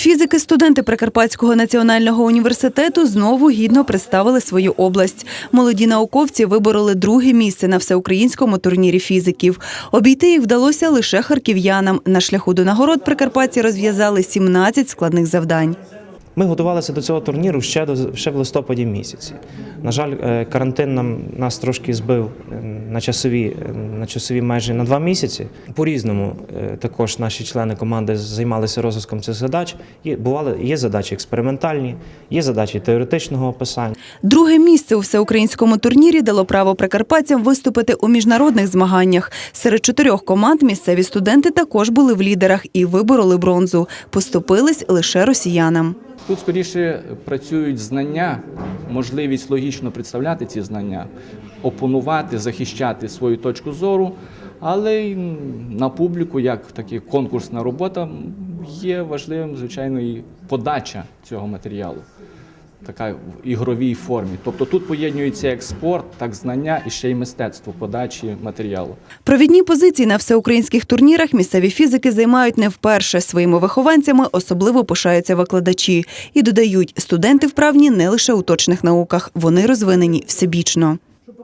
Фізики-студенти Прикарпатського національного університету знову гідно представили свою область. Молоді науковці вибороли друге місце на всеукраїнському турнірі фізиків. Обійти їх вдалося лише харків'янам. На шляху до нагород прикарпатці розв'язали 17 складних завдань. Ми готувалися до цього турніру ще до ще в листопаді місяці. На жаль, е, карантин нам нас трошки збив е, на часові е, на часові майже на два місяці. По різному також наші члени команди займалися розвитком цих задач. Є бували є задачі експериментальні, є задачі теоретичного описання. Друге місце у всеукраїнському турнірі дало право прикарпатцям виступити у міжнародних змаганнях. Серед чотирьох команд місцеві студенти також були в лідерах і вибороли бронзу. Поступились лише росіянам. Тут скоріше працюють знання, можливість логічно представляти ці знання, опонувати, захищати свою точку зору, але й на публіку, як така конкурсна робота, є важливим, звичайно, і подача цього матеріалу. Така в ігровій формі. Тобто тут поєднюється як спорт, так знання і ще й мистецтво подачі матеріалу. Провідні позиції на всеукраїнських турнірах місцеві фізики займають не вперше. Своїми вихованцями особливо пишаються викладачі. І додають, студенти вправні не лише у точних науках, вони розвинені всебічно.